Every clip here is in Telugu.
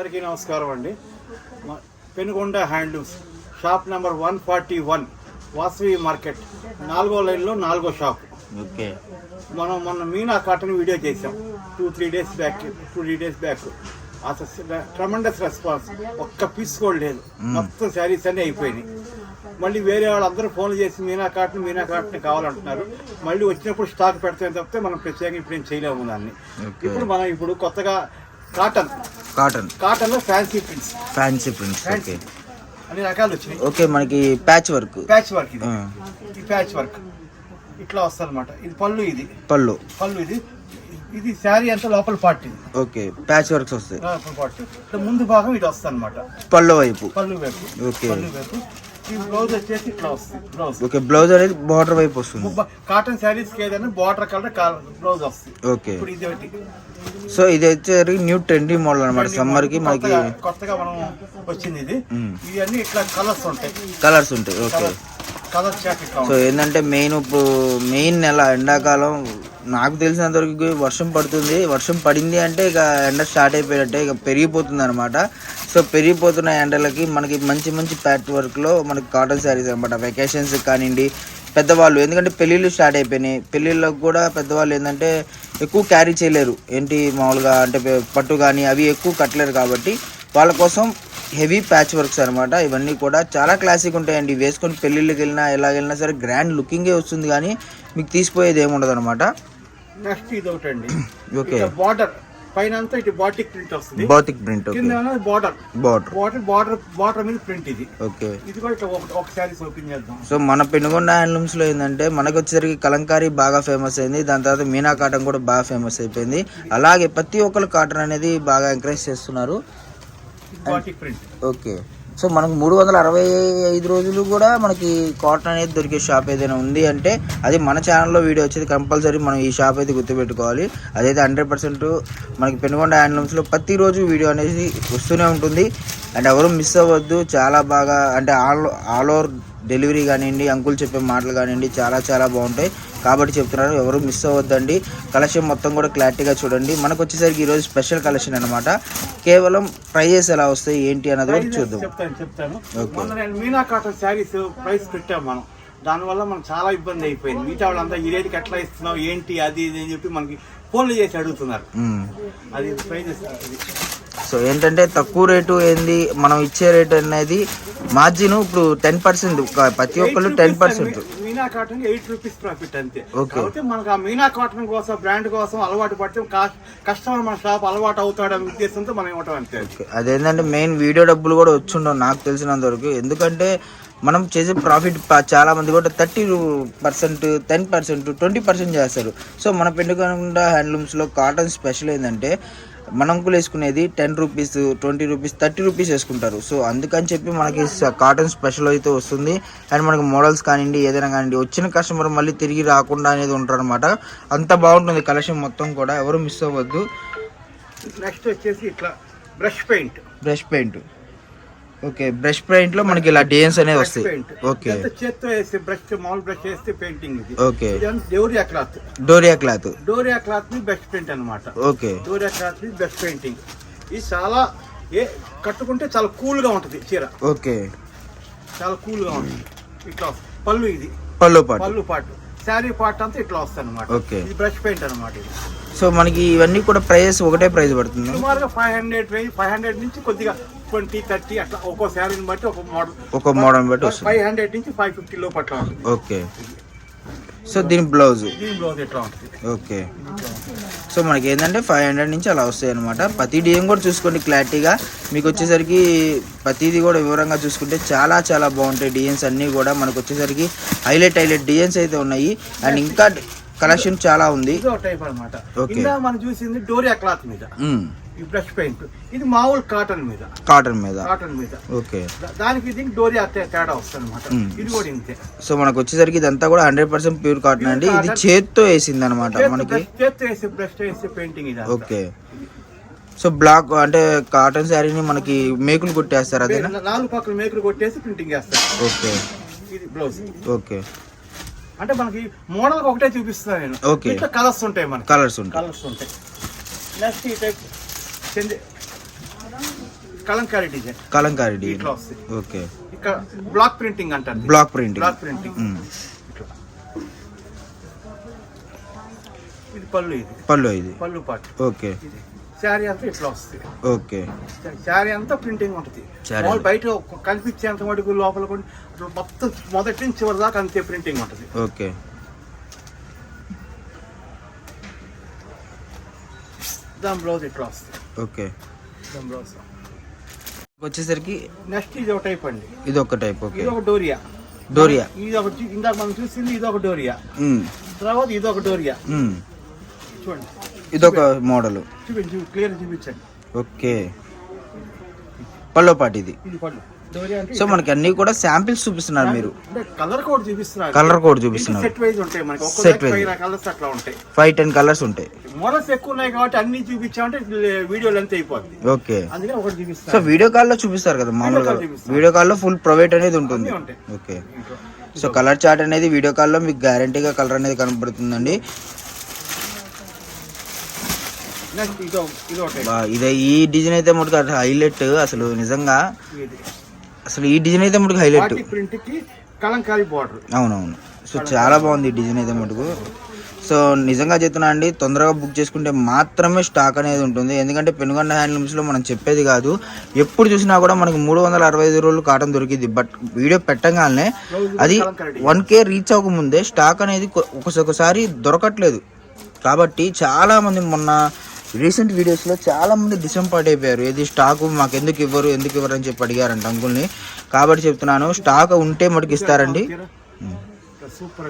అందరికీ నమస్కారం అండి. Penugonda handlooms shop number one forty one Vasavi market నాలుగో లైన్లో నాలుగో షాప్. ఓకే. మనం మొన్న మీనా కాటన్ వీడియో చేసాం two three days back two three days back. అసలు ట్రమండస్ రెస్పాన్స్. ఒక్క పీస్ కూడా లేదు. మొత్తం శారీస్ అన్నీ అయిపోయినాయి. మళ్ళీ వేరే వాళ్ళందరూ ఫోన్ చేసి మీనా కాటన్ మీనా కాటన్ కావాలంటున్నారు. మళ్ళీ వచ్చినప్పుడు స్టాక్ పెడతాం తప్పితే మనం ప్రత్యేకంగా ఇప్పుడు ఏం చేయలేము దాన్ని. ఇప్పుడు మనం ఇప్పుడు కొత్తగా కాటన్ కాటన్ కాటన్లో fancy prints fancy prints okay అన్ని రకాలు వచ్చినాయి. ఓకే మనకి ప్యాచ్ వర్క్ ప్యాచ్ వర్క్ ఇది. ఈ ప్యాచ్ వర్క్ ఇట్లా వస్తుంది ఇది పళ్ళు ఇది. పళ్ళు. పళ్ళు ఇది. ఇది శారీ అంతా లోపల పార్ట్ ఇది. ఓకే ప్యాచ్ వర్క్స్ వస్తాయి. లోపల పార్ట్ ఇట్లా ముందు భాగం ఇది వస్తుంది అనమాట పళ్ళు వైపు. పళ్ళు వైపు. ఓకే. పళ్ళు వైపు. ఈ బ్లౌజ్ వచ్చేసి ఇట్లా వస్తుంది బ్లౌజ్. ఓకే బ్లౌజ్ అనేది బార్డర్ వైపు వస్తుంది. కాటన్ శారీస్కి ఏదైనా బార్డర్ కలర్ బ్లౌజ్ వస్తుంది. ఓకే. ఇప్పుడు ఇది ఒకటి. సో ఇది వచ్చేసరికి న్యూ ట్రెండీ మోడల్ అనమాట సమ్మర్కి మనకి కొత్తగా- మనం వచ్చింది ఇది. ఇవన్నీ ఇట్లా కలర్స్ ఉంటాయి. కలర్స్ ఉంటాయి. ఓకే. సో ఏంటంటే మెయిన్ ఇప్పుడు మెయిన్ నెల ఎండాకాలం నాకు తెలిసినంత వరకు వర్షం పడుతుంది. వర్షం పడింది అంటే ఇక ఎండ స్టార్ట్ అయిపోయినట్టే ఇక పెరిగిపోతుంది అనమాట సో పెరిగిపోతున్న ఎండలకి మనకి మంచి మంచి ప్యాట్ వర్క్లో మనకి కాటన్ శారీస్ అనమాట వెకేషన్స్ కానివ్వండి పెద్దవాళ్ళు ఎందుకంటే పెళ్ళిళ్ళు స్టార్ట్ అయిపోయినాయి. పెళ్ళిళ్ళకు కూడా పెద్దవాళ్ళు ఏంటంటే ఎక్కువ క్యారీ చేయలేరు. ఏంటి మామూలుగా అంటే పట్టు కానీ అవి ఎక్కువ కట్టలేరు కాబట్టి వాళ్ళ కోసం హెవీ ప్యాచ్ వర్క్స్ అనమాట ఇవన్నీ కూడా చాలా క్లాసిక్ ఉంటాయండి. వేసుకొని పెళ్ళిళ్ళకి వెళ్ళినా ఎలాగెళ్ళినా సరే గ్రాండ్ లుకింగే వస్తుంది కానీ మీకు తీసిపోయేది ఏమి ఉండదు అనమాట నెక్స్ట్ ఇది ఒకటి అండి ఓకే బార్డర్. పైన అంతా ఇటు బాటిక్ ప్రింట్ వస్తుంది. బాతిక్ ప్రింట్ కింద border. Border. Border border border మీద ప్రింట్ ఇది. ఓకే. ఇది కూడా ఇట్లా ఒక ఒక శారీస్ ఓపెన్ చేద్దాం. సో మన పెనుగొండ హ్యాండ్లూమ్స్లో ఏంటంటే మనకు వచ్చేసరికి కలంకారీ బాగా ఫేమస్ అయింది. దాని తర్వాత మీనా కాటన్ కూడా బాగా ఫేమస్ అయిపోయింది. అలాగే ప్రతి ఒక్కరు కాటన్ అనేది బాగా ఎంకరేజ్ చేస్తున్నారు. Batik print. ఓకే. సో మనకు మూడు వందల అరవై ఐదు రోజులు కూడా మనకి కాటన్ అనేది దొరికే షాప్ ఏదైనా ఉంది అంటే అది మన ఛానల్లో వీడియో వచ్చేది కంపల్సరీ మనం ఈ షాప్ అయితే గుర్తుపెట్టుకోవాలి. అదైతే హండ్రెడ్ పర్సెంట్ మనకి పెనుగొండ హ్యాండ్లూమ్స్లో ప్రతిరోజు వీడియో అనేది వస్తూనే ఉంటుంది. అండ్ ఎవరు మిస్ అవ్వద్దు చాలా బాగా అంటే ఆల్ ఆల్ ఓవర్ డెలివరీ కానివ్వండి అంకుల్ చెప్పే మాటలు కానివ్వండి చాలా చాలా బాగుంటాయి. కాబట్టి చెప్తున్నారు ఎవరు మిస్ అవ్వద్దండి. కలెక్షన్ మొత్తం కూడా క్లారిటీగా చూడండి. మనకు వచ్చేసరికి ఈరోజు స్పెషల్ కలెక్షన్ అనమాట కేవలం ప్రైజెస్ ఎలా వస్తాయి ఏంటి అన్నది కూడా చూద్దాం. చెప్తాను చెప్తాను. మీనా కాటన్ శారీస్ ప్రైస్ పెట్టాం మనం. దానివల్ల మనకు చాలా ఇబ్బంది అయిపోయింది. మిగతా వాళ్ళంతా ఈ రేటుకి ఎట్లా ఇస్తున్నావు ఏంటి అది ఇది అని చెప్పి మనకి ఫోన్లు చేసి అడుగుతున్నారు. మ్మ్. అది ప్రైజెస్ సో ఏంటంటే తక్కువ రేటు ఏంది మనం ఇచ్చే రేట్ అనేది మార్జిన్ ఇప్పుడు టెన్ పర్సెంట్ ప్రతి ఒక్కళ్ళు ten percent Meena cotton eight rupees profit అంతే. కాబట్టి మనకు ఆ మీనా కాటన్ కోసం బ్రాండ్ కోసం అలవాటు పడితే కస్టమర్ మన షాప్ అలవాటు అవుతాడనే ఉద్దేశంతో మనం ఇవ్వటం అంతే. అదేంటంటే మెయిన్ వీడియో డబ్బులు కూడా వచ్చుండవు నాకు తెలిసినంత వరకు. ఎందుకంటే మనం చేసే ప్రాఫిట్ చాలా మంది కూడా thirty percent ten percent twenty percent చేస్తారు. సో మన పెండుకొండ హ్యాండ్లూమ్స్లో కాటన్ స్పెషల్ ఏంటంటే మనంకులు వేసుకునేది ten rupees twenty rupees thirty rupees వేసుకుంటారు. సో అందుకని చెప్పి మనకి కాటన్ స్పెషల్ అయితే వస్తుంది. అండ్ మనకి మోడల్స్ కానివ్వండి ఏదైనా కానివ్వండి వచ్చిన కస్టమర్ మళ్ళీ తిరిగి రాకుండా అనేది ఉంటారు అనమాట అంత బాగుంటుంది కలెక్షన్ మొత్తం కూడా. ఎవరు మిస్ అవ్వద్దు. నెక్స్ట్ వచ్చేసి ఇట్లా brush paint brush paint okay brush పెయింట్లో మనకి ఇలా డిజైన్స్ అనేది బ్రష్ వస్తాయి. ఓకే. చేత్తో వేస్తే బ్రష్ మామూలు బ్రష్ వేస్తే పెయింటింగ్ ఇది. Okay. Doria cloth. Doria cloth. Doria క్లాత్ని బెస్ట్ పెయింట్ అన్నమాట. ఓకే. డోరియా క్లాత్ని బెస్ట్ పెయింటింగ్. ఇది చాలా ఏ కట్టుకుంటే చాలా కూల్గా ఉంటది చీర. ఓకే. చాలా కూల్గా ఉంటుంది. ఇట్లా. పళ్ళు ఇది. పళ్ళు పాటు. పళ్ళు పాటు. శారీ పార్ట్ అంతా ఇట్లా వస్తుంది అనమాట Okay. ఇది బ్రష్ పెయింట్ అనమాట ఇది. సో మనకి ఇవన్నీ కూడా ప్రైస్ ఒకటే ప్రైస్ పడుతుంది? సుమారుగా ఫైవ్ హండ్రెడ్ ఫైవ్ హండ్రెడ్ నుంచి కొద్దిగా ట్వంటీ థర్టీ అట్లా ఒక్కో శారీని బట్టి ఒక మోడల్ ఒక మోడల్ బట్టి వస్తుంది. ఫైవ్ హండ్రెడ్ నుంచి ఫైవ్ ఫిఫ్టీ లోపు అట్లా ఉంటుంది. ఓకే. సో దీని బ్లౌజ్? దీని బ్లౌజ్ ఎట్లా ఉంటుంది? ఓకే. సో మనకి ఏంటంటే ఫైవ్ హండ్రెడ్ నుంచి అలా వస్తాయి అనమాట ప్రతి డిఎం కూడా చూసుకోండి క్లారిటీగా. మీకు వచ్చేసరికి ప్రతిదీ కూడా వివరంగా చూసుకుంటే చాలా చాలా బాగుంటాయి డిజైన్స్ అన్నీ కూడా. మనకు వచ్చేసరికి హైలైట్ హైలైట్ డిజైన్స్ అయితే ఉన్నాయి. అండ్ ఇంకా కలెక్షన్ చాలా ఉంది. ఇంకా మనం చూసింది డోరియా క్లాత్ మీద. ఈ బ్రష్ పెయింట్. ఇది మామూలు కాటన్ మీద. కాటన్ మీద. కాటన్ మీద. ఓకే. దానికి దీనికి డోరియా తేడా వస్తుంది అనమాట. ఇది కూడా ఇంతే. సో మనకు వచ్చేసరికి ఇదంతా కూడా హండ్రెడ్ పర్సెంట్ ప్యూర్ కాటన్ అండి. ఇది చేత్తో వేసింది అనమాట మనకి. చేత్తో వేసే బ్రష్ వేసే పెయింటింగ్ ఇది. ఓకే. సో బ్లాక్ అంటే కాటన్ శారీని మనకి మేకులు కుట్టేస్తారు అదేనా? నా- నాలుగు పక్కల మేకులు కొట్టేసి ప్రింటింగ్ చేస్తారు. ఓకే. ఇది బ్లౌజ్. ఓకే. అంటే మనకి మోడల్ ఒకటే చూపిస్తున్నాను నేను. ఇట్లా కలర్స్ ఉంటాయి మనకి. కలర్స్ ఉంటాయి. కలర్స్ ఉంటాయి. నెక్స్ట్ ఈ టైప్ చెంది కలంకారీ డిజైన్. కలంకారీ డిజైన్. ఇట్లా వస్తుంది ఓకే. ఇక్కడ బ్లాక్ ప్రింటింగ్ అంటారు బ్లాక్ ప్రింటింగ్. Block printing. ఇది పళ్ళు ఇది. పళ్ళు ఇది. పళ్ళు పాటు ఓకే. శారీ అంతా ఇట్లా వస్తుంది ఓకే. శారీ అంతా ప్రింటింగ్ ఉంటుంది. మామూలు బయట కనిపించేంత మటుకు లోపల కూడా మొత్తం మొదటి నుంచి చివరి దాకా అంతే ప్రింటింగ్ ఉంటుంది. ఓకే. దాని బ్లౌజ్ ఇట్లా వస్తుంది. ఓకే. వచ్చేసరికి నెక్స్ట్ ఇది ఒక టైప్ అండి. ఇది ఒక టైప్ ఓకే. ఇది ఒక డోరియా. డోరియా. ఇది ఒక ఇందాక మనం చూసింది ఇది ఒక డోరియా. తర్వాత ఇది ఒక డోరియా. చూడండి. ఇదొక మోడల్. చూపించి క్లియర్ చూపించండి. ఓకే. పల్లో పాటు ఇది. ఇది పళ్ళు. సో మనకి అన్ని కూడా శాంపిల్స్ చూపిస్తున్నారు మీరు. కలర్ కోడ్ చూపిస్తున్నారు. కలర్ కోడ్ చూపిస్తున్నారు. సెట్ వైజ్ ఉంటాయి మనకి. wise. పైన కలర్స్ అట్లా ఉంటాయి. ఫైవ్ టెన్ కలర్స్ ఉంటాయి. మోడల్స్ ఎక్కువ ఉన్నాయి కాబట్టి అన్ని చూపించామంటే వీడియో లెంత్ అయిపోద్ది. ఓకే. అందుకని ఒకటి సో చూపిస్తాను వీడియో కాల్లో చూపిస్తారు కదా మామూలుగా. చూపిస్తారు. వీడియో కాల్లో ఫుల్ ప్రొవైడ్ అనేది ఉంటుంది. ఓకే. సో కలర్ చార్ట్ అనేది వీడియో కాల్లో మీకు గ్యారంటీగా కలర్ అనేది కనబడుతుందండి. ఇదో ఈ డిజైన్ అయితే మటుకు హైలైట్ అసలు నిజంగా. అసలు ఈ డిజైన్ అయితే మటుకు హైలైట్ పార్టీ ప్రింట్కి కలంకారీ బార్డర్ అవునవును. సో చాలా బాగుంది ఈ డిజైన్ అయితే మటుకు సో నిజంగా చెప్తున్నా అండి తొందరగా బుక్ చేసుకుంటే మాత్రమే స్టాక్ అనేది ఉంటుంది. ఎందుకంటే పెనుగొండ హ్యాండ్లూమ్స్లో మనం చెప్పేది కాదు ఎప్పుడు చూసినా కూడా మనకి మూడు వందల అరవై ఐదు రోజులు కాటన్ దొరికింది. బట్ వీడియో పెట్టగానే అది వన్ కే రీచ్ అవ్వకముందే స్టాక్ అనేది ఒకసారి దొరకట్లేదు. కాబట్టి చాలా మంది మొన్న రీసెంట్ వీడియోస్లో చాలా మంది డిసప్పాయింట్ అయిపోయారు. ఏది స్టాక్ మాకు ఎందుకు ఇవ్వరు ఎందుకు ఇవ్వరు అని చెప్పి అడిగారంట అంకుల్ని. కాబట్టి చెప్తున్నాను స్టాక్ ఉంటే మటుకు ఇస్తారండి.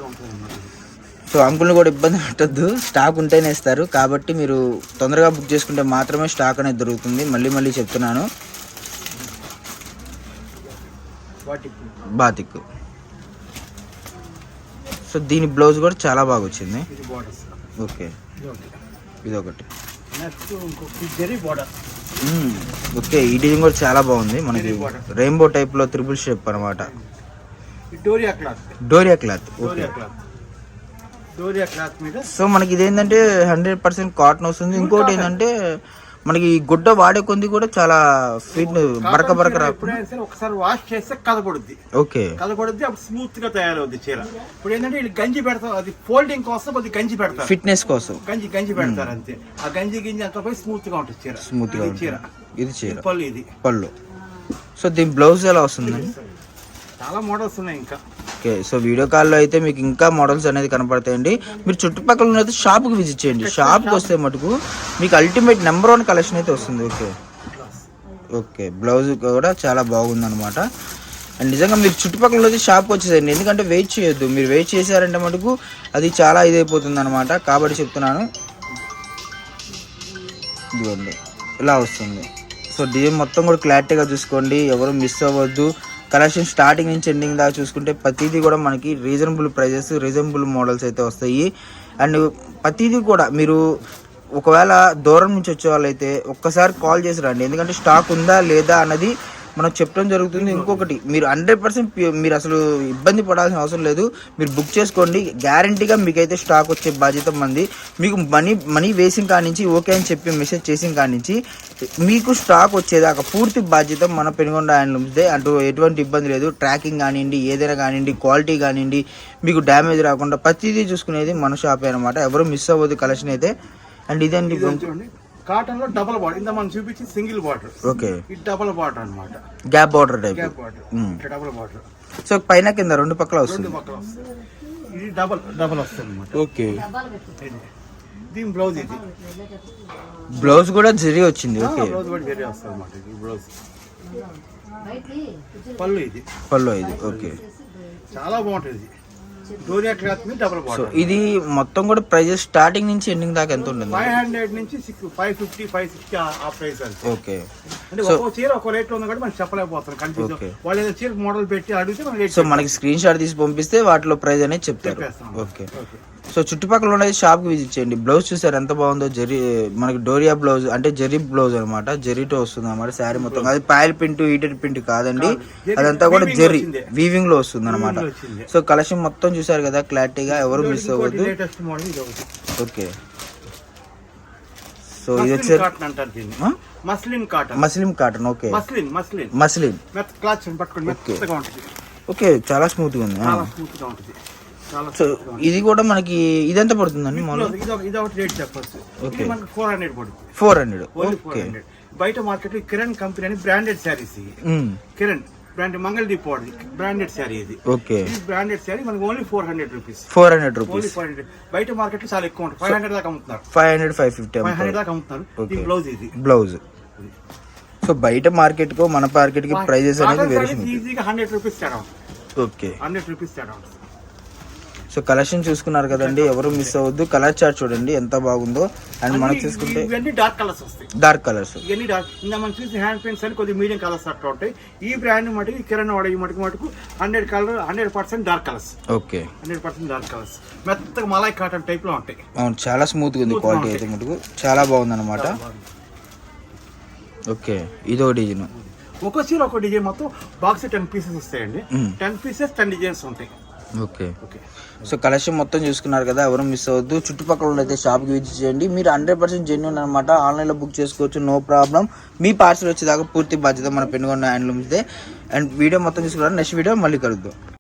ఉంటుంది సో అంకుల్ని కూడా ఇబ్బంది పెట్టద్దు. స్టాక్ ఉంటేనే ఇస్తారు. కాబట్టి మీరు తొందరగా బుక్ చేసుకుంటే మాత్రమే స్టాక్ అనేది దొరుకుతుంది. మళ్ళీ మళ్ళీ చెప్తున్నాను. బాతిక్. సో దీని బ్లౌజ్ కూడా చాలా బాగా వచ్చింది. ఓకే. ఇది ఒకటి. ఇదొకటి నెక్స్ట్ ఇంకొక జెరీ బార్డర్. మ్మ్. ఓకే ఈ డిజైన్ కూడా చాలా బాగుంది. మనకి రెయిన్బో టైప్లో త్రిబుల్ షేప్ అనమాట doria cloth. Doria cloth. Okay. Doria cloth. Doria cloth మీద సో మనకి ఇదేంటంటే హండ్రెడ్ పర్సెంట్ కాటన్ వస్తుంది. ఇంకోటి ఏంటంటే మనకి ఈ గుడ్డ వాడే కొంది కూడా చాలా ఫిట్ బరక బరక ఒకసారి వాష్ చేస్తే కలపడుద్ది ఓకే. కలపడుద్ది అప్పుడు స్మూత్గా తయారవుద్ది చీర. ఇప్పుడు ఏంటంటే వీళ్ళు గంజి పెడతారు అది ఫోల్డింగ్ కోసం అది గంజి పెడతారు. ఫిట్నెస్ కోసం. గంజి గంజి పెడతారు అంతే. ఆ గంజి గింజి అంత పోయి స్మూత్గా ఉంటుంది చీర. స్మూత్గా చీర. ఇది చీర. పళ్ళు ఇది. పళ్ళు. సో దీని బ్లౌజ్ ఎలా వస్తుందండి? చాలా మోడల్స్ ఉన్నాయి ఇంకా. ఓకే సో వీడియో కాల్లో అయితే మీకు ఇంకా మోడల్స్ అనేది కనపడతాయండి. మీరు చుట్టుపక్కల ఉన్నది షాప్కి విజిట్ చేయండి. షాప్కి వస్తే మటుకు మీకు అల్టిమేట్ నెంబర్ వన్ కలెక్షన్ అయితే వస్తుంది ఓకే. ఓకే బ్లౌజ్ కూడా చాలా బాగుందనమాట అండ్ నిజంగా మీరు చుట్టుపక్కల ఉన్నది షాప్కి వచ్చేసేయండి. ఎందుకంటే వెయిట్ చేయొద్దు. మీరు వెయిట్ చేశారంటే మటుకు అది చాలా ఇదైపోతుంది అనమాట కాబట్టి చెప్తున్నాను. ఇదిగోండి ఇలా వస్తుంది. సో డిజైన్ మొత్తం కూడా క్లారిటీగా చూసుకోండి. ఎవరు మిస్ అవ్వద్దు. కలెక్షన్ స్టార్టింగ్ నుంచి ఎండింగ్ దాకా చూసుకుంటే ప్రతిదీ కూడా మనకి రీజనబుల్ ప్రైజెస్ రీజనబుల్ మోడల్స్ అయితే వస్తాయి. అండ్ ప్రతిదీ కూడా మీరు ఒకవేళ దూరం నుంచి వచ్చే వాళ్ళైతే ఒక్కసారి కాల్ చేసి రండి. ఎందుకంటే స్టాక్ ఉందా లేదా అన్నది మనం చెప్పడం జరుగుతుంది. ఇంకొకటి మీరు హండ్రెడ్ పర్సెంట్ మీరు అసలు ఇబ్బంది పడాల్సిన అవసరం లేదు. మీరు బుక్ చేసుకోండి. గ్యారంటీగా మీకైతే స్టాక్ వచ్చే బాధ్యత మంది. మీకు మనీ మనీ వేసిన కానించి ఓకే అని చెప్పి మెసేజ్ చేసిన కానించి నుంచి మీకు స్టాక్ వచ్చేదాకా పూర్తి బాధ్యత మన పెనుగొండ హ్యాండ్లూమ్స్దే అంటూ ఎటువంటి ఇబ్బంది లేదు. ట్రాకింగ్ కానివ్వండి ఏదైనా కానివ్వండి క్వాలిటీ కానివ్వండి మీకు డ్యామేజ్ రాకుండా ప్రతిదీ చూసుకునేది మన షాపే అనమాట ఎవరు మిస్ అవ్వదు కలెక్షన్ అయితే. అండ్ ఇదండి కాటన్లో డబల్ బార్డర్ ఇంత మనం చూపించి సింగిల్ బార్డర్ ఓకే. ఇది డబల్ బార్డర్ అన్నమాట. Gap border type gap border. ఇట్లా డబల్ బార్డర్ సో పైన కింద రెండు పక్కల రెండు వస్తుంది పక్కల వస్తుంది. ఇది డబల్ డబల్ వస్తుంది అనమాట ఓకే దీని బ్లౌజ్ ఇది. బ్లౌజ్ కూడా జరి వచ్చింది. ఓకే. బ్లౌజ్ కూడా వేరే వస్తుంది అనమాట ఇది బ్లౌజ్ పళ్ళు ఇది. పళ్ళు ఇది. ఓకే. చాలా బాగుంటుంది ఇది. డోరియా క్లాత్ మీద డబల్ సో బార్డర్ ఇది మొత్తం కూడా ప్రైజెస్ స్టార్టింగ్ నుంచి ఎండింగ్ దాకా ఎంత ఉంటుంది ఫైవ్ హండ్రెడ్ నుంచి six five fifty five sixty ఆ ప్రైస్ అంతే. ఓకే. అంటే So- ఒక్కో చీర ఒక రేట్ ఉంది కాబట్టి మనం చెప్పలేకపోతాం కన్ఫ్యూజ్ Okay. వాళ్ళు ఏదో చీర మోడల్ పెట్టి అడిగితే మనం రేట్ సో మనకి స్క్రీన్ షాట్ తీసి పంపిస్తే వాటిలో ప్రైస్ అనేది చెప్తారు. చెప్పేస్తాం. ఓకే. ఓకే. సో చుట్టుపక్కల ఉన్నది షాప్కి విజిట్ చేయండి. బ్లౌజ్ చూసారు ఎంత బాగుందో జరీ మనకి డోరియా బ్లౌజ్ అంటే జరీ బ్లౌజ్ అనమాట. జరీతో వస్తుంది అనమాట శారీ మొత్తం. అది పాయల్ పింట్ హీటెడ్ పింట్ కాదండి. అదంతా కూడా weaving జరీ వచ్చింది. వీవింగ్లో వస్తుంది అనమాట. సో కలెక్షన్ మొత్తం చూసారు కదా క్లారిటీగా ఎవరు మిస్ అవ్వద్దు. ఓకే. సో ఇది? Muslin cotton muslin cotton okay. Muslin cloth పట్టుకోండి ఓకే. చాలా స్మూత్గా ఉంది సో. ఇది కూడా మనకి ఇదెంత పడుతుందండి ఇది ఒక- ఇది ఒకటి రేట్ చెప్పొచ్చు. ఓకే. మనకి ఫోర్ హండ్రెడ్ పడుతుంది. ఫోర్ హండ్రెడ్ ఓకే బయట మార్కెట్లో కిరణ్ కంపెనీ అని branded saris um, Kiran brand మంగళ డిపోట్ బ్రాండెడ్ శారీ ఇది. ఓకే ఇది బ్రాండెడ్ శారీ మనకి only four hundred rupees four hundred rupees four hundred బయట మార్కెట్లో చాలా ఎక్కువ ఉంటుంది. ఫైవ్ హండ్రెడ్ దాకా అమ్ముతున్నారు. Five hundred five fifty five hundred దాకా అమ్ముతున్నారు ఓకే. బ్లౌజ్ ఇది. బ్లౌజ్ సో బయట మార్కెట్కు మన మార్కెట్కి ప్రైజెస్ అనేది వేరియేషన్ ఈజీగా హండ్రెడ్ రూపీస్ తేడా ఓకే హండ్రెడ్ రూపీస్ తేడా సో కలెక్షన్ చూసుకున్నారు కదండి ఎవరు మిస్ అవ్వద్దు. కలర్ చార్ట్ చూడండి ఎంత బాగుందో. అండ్ మనం చూసుకుంటే ఇవన్నీ డార్క్ కలర్స్ వస్తాయి. డార్క్ కలర్స్ ఇవన్నీ డార్క్ ఇంకా మనం చూసి హ్యాండ్ పెయింట్స్ అని కొద్దిగా మీడియం కలర్స్ అట్లా ఉంటాయి. ఈ బ్రాండ్ మటుకు కిరణ్ వాడే ఈ మటుకు మటుకు hundred colour hundred percent dark colours okay. Hundred percent dark colours మెత్తగా మలాయ్ కాటన్ టైప్లో ఉంటాయి. అవును చాలా స్మూత్గా ఉంది క్వాలిటీ. అయితే మటుకు. చాలా బాగుంది. అనమాట ఓకే ఇదో డిజైన్. ఒక్కో చీర ఒక డిజైన్ మొత్తం బాక్స్ టెన్ పీసెస్ వస్తాయండి. టెన్ పీసెస్ టెన్ డిజైన్స్ ఉంటాయి. ఓకే. ఓకే. సో కలెక్షన్ మొత్తం చూసుకున్నారు కదా ఎవరు మిస్ అవ్వద్దు. చుట్టుపక్కల అయితే షాప్కి విజిట్ చేయండి. మీరు హండ్రెడ్ పర్సెంట్ జెన్యున్ అనమాట ఆన్లైన్లో బుక్ చేసుకోవచ్చు నో ప్రాబ్లం మీ పార్సల్ వచ్చేదాకా పూర్తి బాధ్యత మన పెనుగొండ హ్యాండ్లూమ్స్దే అండ్ వీడియో మొత్తం చూసుకున్నారు? నెక్స్ట్ వీడియో మళ్ళీ కలుద్దాం.